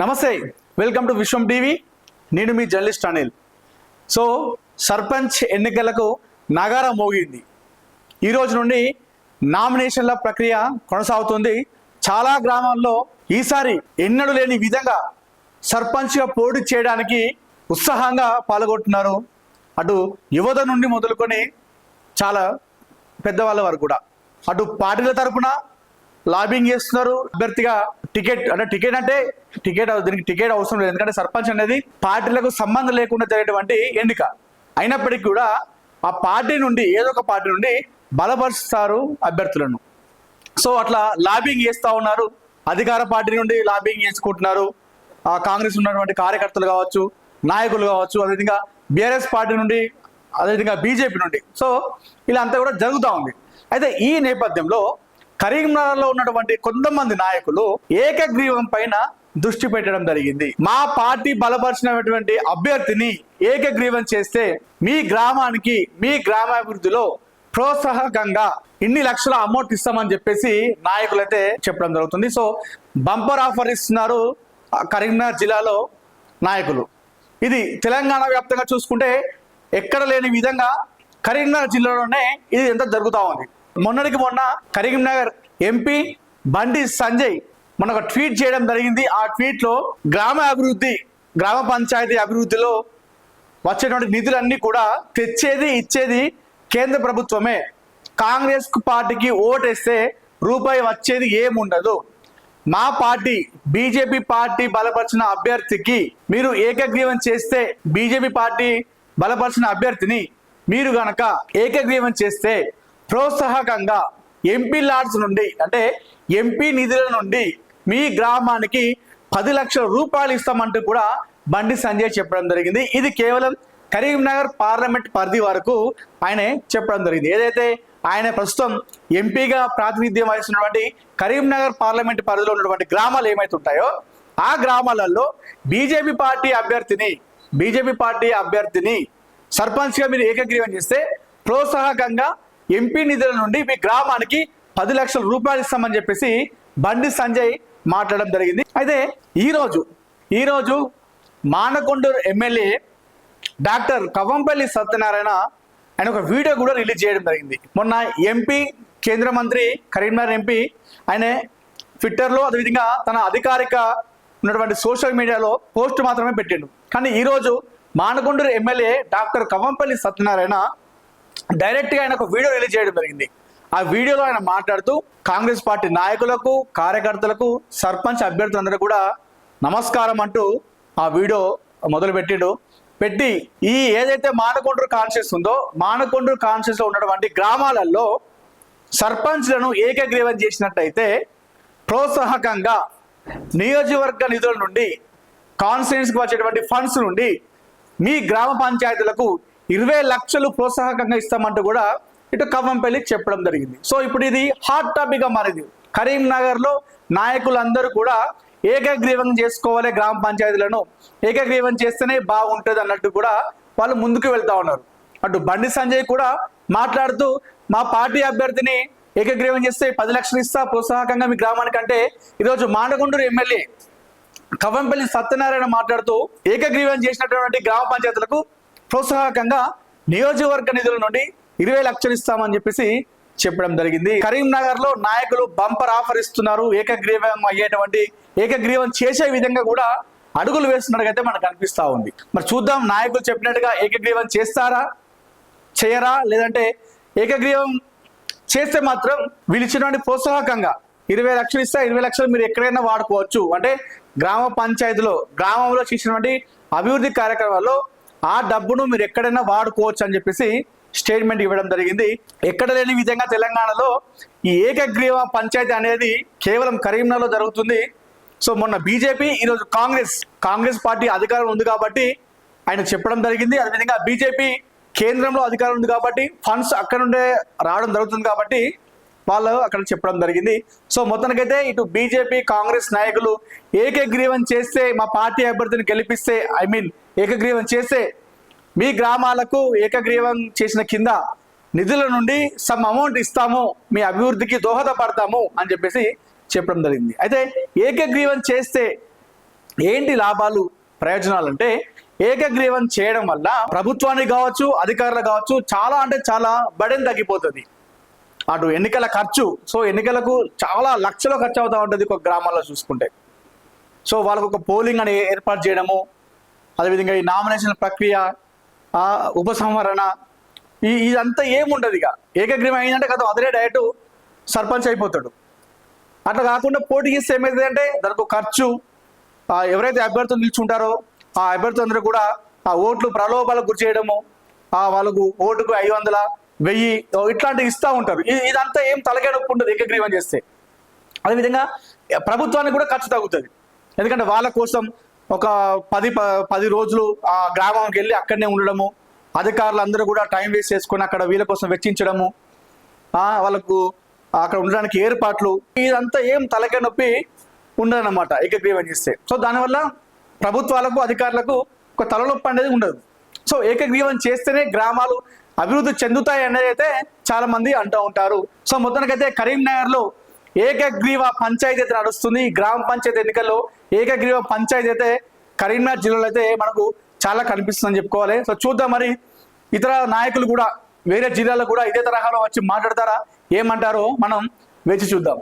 నమస్తే welcome to Vishwam TV. నేను మీ జర్నలిస్ట్ అనిల్. సో సర్పంచ్ ఎన్నికలకు నగారం మోగింది. ఈరోజు నుండి నామినేషన్ల ప్రక్రియ కొనసాగుతుంది. చాలా గ్రామాల్లో ఈసారి ఎన్నడూ లేని విధంగా సర్పంచ్గా పోటీ చేయడానికి ఉత్సాహంగా పాల్గొంటున్నారు. అటు యువత నుండి మొదలుకొని చాలా పెద్దవాళ్ళ వరకు కూడా. అటు పార్టీల తరపున లాబింగ్ చేస్తున్నారు. అభ్యర్థిగా టికెట్ అంటే టికెట్ అంటే టికెట్ దీనికి టికెట్ అవసరం లేదు. ఎందుకంటే సర్పంచ్ అనేది పార్టీలకు సంబంధం లేకుండా జరిగేటువంటి ఎన్నిక అయినప్పటికీ కూడా ఆ పార్టీ నుండి ఏదో ఒక పార్టీ నుండి బలపరుస్తారు అభ్యర్థులను. సో అట్లా లాబింగ్ చేస్తూ ఉన్నారు. అధికార పార్టీ నుండి లాబింగ్ చేసుకుంటున్నారు. ఆ కాంగ్రెస్ ఉన్నటువంటి కార్యకర్తలు కావచ్చు నాయకులు కావచ్చు అదేవిధంగా బీఆర్ఎస్ పార్టీ నుండి అదేవిధంగా బీజేపీ నుండి. సో ఇలా అంతా కూడా జరుగుతూ ఉంది. అయితే ఈ నేపథ్యంలో కరీంనగర్లో ఉన్నటువంటి కొంతమంది నాయకులు ఏకగ్రీవం పైన దృష్టి పెట్టడం జరిగింది. మా పార్టీ బలపరిచినటువంటి అభ్యర్థిని ఏకగ్రీవం చేస్తే మీ గ్రామానికి మీ గ్రామాభివృద్ధిలో ప్రోత్సాహకంగా ఇన్ని లక్షల అమౌంట్ ఇస్తామని చెప్పేసి నాయకులైతే చెప్పడం జరుగుతుంది. సో బంపర్ ఆఫర్ ఇస్తున్నారు కరీంనగర్ జిల్లాలో నాయకులు. ఇది తెలంగాణ వ్యాప్తంగా చూసుకుంటే ఎక్కడ లేని విధంగా కరీంనగర్ జిల్లాలోనే ఇది ఎంత జరుగుతూ ఉంది. మొన్నటికి మొన్న కరీంనగర్ ఎంపీ బండి సంజయ్ మొన్న ఒక ట్వీట్ చేయడం జరిగింది. ఆ ట్వీట్లో గ్రామ అభివృద్ధి గ్రామ పంచాయతీ అభివృద్ధిలో వచ్చేటువంటి నిధులన్నీ కూడా తెచ్చేది ఇచ్చేది కేంద్ర ప్రభుత్వమే. కాంగ్రెస్ పార్టీకి ఓటేస్తే రూపాయి వచ్చేది ఏముండదు. మా పార్టీ బీజేపీ పార్టీ బలపరిచిన అభ్యర్థికి మీరు ఏకగ్రీవం చేస్తే బీజేపీ పార్టీ బలపరిచిన అభ్యర్థిని మీరు గనక ఏకగ్రీవం చేస్తే ప్రోత్సాహకంగా ఎంపీ లాడ్స్ నుండి అంటే ఎంపీ నిధుల నుండి మీ గ్రామానికి పది లక్షల రూపాయలు ఇస్తామంటూ కూడా బండి సంజయ్ చెప్పడం జరిగింది. ఇది కేవలం కరీంనగర్ పార్లమెంట్ పరిధి వరకు ఆయన చెప్పడం జరిగింది. ఏదైతే ఆయన ప్రస్తుతం ఎంపీగా ప్రాతినిధ్యం వహిస్తున్నటువంటి కరీంనగర్ పార్లమెంట్ పరిధిలో ఉన్నటువంటి గ్రామాలు ఏమైతే ఉంటాయో ఆ గ్రామాలలో బీజేపీ పార్టీ అభ్యర్థిని బీజేపీ పార్టీ అభ్యర్థిని సర్పంచ్గా మీరు ఏకగ్రీవం చేస్తే ప్రోత్సాహకంగా ఎంపీ నిధుల నుండి మీ గ్రామానికి పది లక్షల రూపాయలు ఇస్తామని చెప్పేసి బండి సంజయ్ మాట్లాడడం జరిగింది. అయితే ఈరోజు ఈరోజు మానకొండూరు ఎమ్మెల్యే డాక్టర్ కవంపల్లి సత్యనారాయణ ఆయన ఒక వీడియో కూడా రిలీజ్ చేయడం జరిగింది. మొన్న ఎంపీ కేంద్ర మంత్రి కరీంనగర్ ఎంపీ ఆయన ట్విట్టర్లో అదేవిధంగా తన అధికారిక ఉన్నటువంటి సోషల్ మీడియాలో పోస్ట్ మాత్రమే పెట్టిండు. కానీ ఈరోజు మానకొండూరు ఎమ్మెల్యే డాక్టర్ కవంపల్లి సత్యనారాయణ డైరెక్ట్గా ఆయన ఒక వీడియో రిలీజ్ చేయడం జరిగింది. ఆ వీడియోలో ఆయన మాట్లాడుతూ కాంగ్రెస్ పార్టీ నాయకులకు కార్యకర్తలకు సర్పంచ్ అభ్యర్థులందరూ కూడా నమస్కారం అంటూ ఆ వీడియో మొదలు పెట్టిండు పెట్టి ఈ ఏదైతే మానకొండ్రు కాన్షియస్ ఉందో మానకొండ్రు కాన్షియస్లో ఉన్నటువంటి గ్రామాలలో సర్పంచ్లను ఏకగ్రీవం చేసినట్టయితే ప్రోత్సాహకంగా నియోజకవర్గ నిధుల నుండి కాన్స్టిట్యూన్స్కి వచ్చేటువంటి ఫండ్స్ నుండి మీ గ్రామ పంచాయతీలకు ఇరవై లక్షలు ప్రోత్సాహకంగా ఇస్తామంటూ కూడా ఇటు కవ్వంపల్లి చెప్పడం జరిగింది. సో ఇప్పుడు ఇది హాట్ టాపిక్గా మారింది. కరీంనగర్లో నాయకులందరూ కూడా ఏకగ్రీవం చేసుకోవాలి గ్రామ పంచాయతీలను. ఏకగ్రీవం చేస్తేనే బాగుంటుంది అన్నట్టు కూడా వాళ్ళు ముందుకు వెళ్తా ఉన్నారు. అటు బండి సంజయ్ కూడా మాట్లాడుతూ మా పార్టీ అభ్యర్థిని ఏకగ్రీవం చేస్తే పది లక్షలు ఇస్తా ప్రోత్సాహకంగా మీ గ్రామానికంటే. ఈరోజు మాండగుండూరు ఎమ్మెల్యే కవంపల్లి సత్యనారాయణ మాట్లాడుతూ ఏకగ్రీవం చేసినటువంటి గ్రామ పంచాయతీలకు ప్రోత్సాహకంగా నియోజకవర్గ నిధుల నుండి ఇరవై లక్షలు ఇస్తామని చెప్పేసి చెప్పడం జరిగింది. కరీంనగర్లో నాయకులు బంపర్ ఆఫర్ ఇస్తున్నారు. ఏకగ్రీవం అయ్యేటువంటి ఏకగ్రీవం చేసే విధంగా కూడా అడుగులు వేస్తున్నట్టుగా మనకు అనిపిస్తూ ఉంది. మరి చూద్దాం నాయకులు చెప్పినట్టుగా ఏకగ్రీవం చేస్తారా చేయరా లేదంటే ఏకగ్రీవం చేస్తే మాత్రం వీళ్ళు ఇచ్చినటువంటి ప్రోత్సాహకంగా ఇరవై లక్షలు ఇస్తే ఇరవై లక్షలు మీరు ఎక్కడైనా వాడుకోవచ్చు. అంటే గ్రామ పంచాయతీలో గ్రామంలో చేసినటువంటి అభివృద్ధి కార్యక్రమాల్లో ఆ డబ్బును మీరు ఎక్కడైనా వాడుకోవచ్చు అని చెప్పేసి స్టేట్మెంట్ ఇవ్వడం జరిగింది. ఎక్కడ లేని విధంగా తెలంగాణలో ఈ ఏకగ్రీవ పంచాయతీ అనేది కేవలం కరీంనగర్లో జరుగుతుంది. సో మొన్న బీజేపీ ఈరోజు కాంగ్రెస్ కాంగ్రెస్ పార్టీ అధికారం ఉంది కాబట్టి ఆయన చెప్పడం జరిగింది. అదేవిధంగా బీజేపీ కేంద్రంలో అధికారం ఉంది కాబట్టి ఫండ్స్ అక్కడ నుండే రావడం జరుగుతుంది కాబట్టి వాళ్ళు అక్కడ చెప్పడం జరిగింది. సో మొత్తానికైతే ఇటు బీజేపీ కాంగ్రెస్ నాయకులు ఏకగ్రీవం చేస్తే మా పార్టీ అభ్యర్థిని గెలిపిస్తే ఐ మీన్ ఏకగ్రీవం చేస్తే మీ గ్రామాలకు ఏకగ్రీవం చేసిన కింద నిధుల నుండి సమ్ అమౌంట్ ఇస్తాము మీ అభివృద్ధికి దోహదపడతాము అని చెప్పేసి చెప్పడం జరిగింది. అయితే ఏకగ్రీవం చేస్తే ఏంటి లాభాలు ప్రయోజనాలు అంటే ఏకగ్రీవం చేయడం వల్ల ప్రభుత్వానికి కావచ్చు అధికారులకు కావచ్చు చాలా అంటే చాలా బడెన్ తగ్గిపోతుంది. అటు ఎన్నికల ఖర్చు సో ఎన్నికలకు చాలా లక్షలు ఖర్చు అవుతూ ఉంటుంది ఒక గ్రామాల్లో చూసుకుంటే. సో వాళ్ళకు ఒక పోలింగ్ అని ఏర్పాటు చేయడము అదేవిధంగా ఈ నామినేషన్ ప్రక్రియ ఉపసంహరణ ఈ ఇదంతా ఏముండదు ఇక. ఏకగ్రీవం అయిందంటే కదా అదే డైరెక్ట్ సర్పంచ్ అయిపోతాడు. అట్లా కాకుండా పోటీకి ఇస్తే ఏమైంది అంటే దానికి ఒక ఖర్చు. ఎవరైతే అభ్యర్థులు నిల్చుంటారో ఆ అభ్యర్థులు అందరూ కూడా ఆ ఓట్లు ప్రలోభాలకు గురి చేయడము ఆ వాళ్ళకు ఓటుకు ఐదు వందల వెయ్యి ఇట్లాంటివి ఇస్తూ ఉంటారు. ఇదంతా ఏం తలకే ఉండదు ఏకగ్రీవం చేస్తే. అదేవిధంగా ప్రభుత్వానికి కూడా ఖర్చు తగ్గుతుంది. ఎందుకంటే వాళ్ళ కోసం ఒక పది ప- పది రోజులు ఆ గ్రామంకి వెళ్ళి అక్కడనే ఉండడము. అధికారులు అందరూ కూడా టైం వేస్ట్ చేసుకొని అక్కడ వీళ్ళ కోసం వెచ్చించడము. వాళ్ళకు అక్కడ ఉండడానికి ఏర్పాట్లు. ఇదంతా ఏం తలకే నొప్పి ఉండదన్నమాట ఏకగ్రీవం చేస్తే. సో దానివల్ల ప్రభుత్వాలకు అధికారులకు ఒక తలనొప్పి అనేది ఉండదు. సో ఏకగ్రీవం చేస్తేనే గ్రామాలు అభివృద్ధి చెందుతాయి అనేది అయితే చాలా మంది అంటూ ఉంటారు. సో మొత్తానికైతే కరీంనగర్లో ఏకగ్రీవ పంచాయతీ అయితే నడుస్తుంది. ఈ గ్రామ పంచాయతీ ఎన్నికల్లో ఏకగ్రీవ పంచాయతీ అయితే కరీంనగర్ జిల్లాలో అయితే మనకు చాలా కనిపిస్తుందని చెప్పుకోవాలి. సో చూద్దాం మరి. ఇతర నాయకులు కూడా వేరే జిల్లాలో కూడా ఇదే తరహాలో వచ్చి మాట్లాడతారా? ఏమంటారో మనం వేచి చూద్దాం.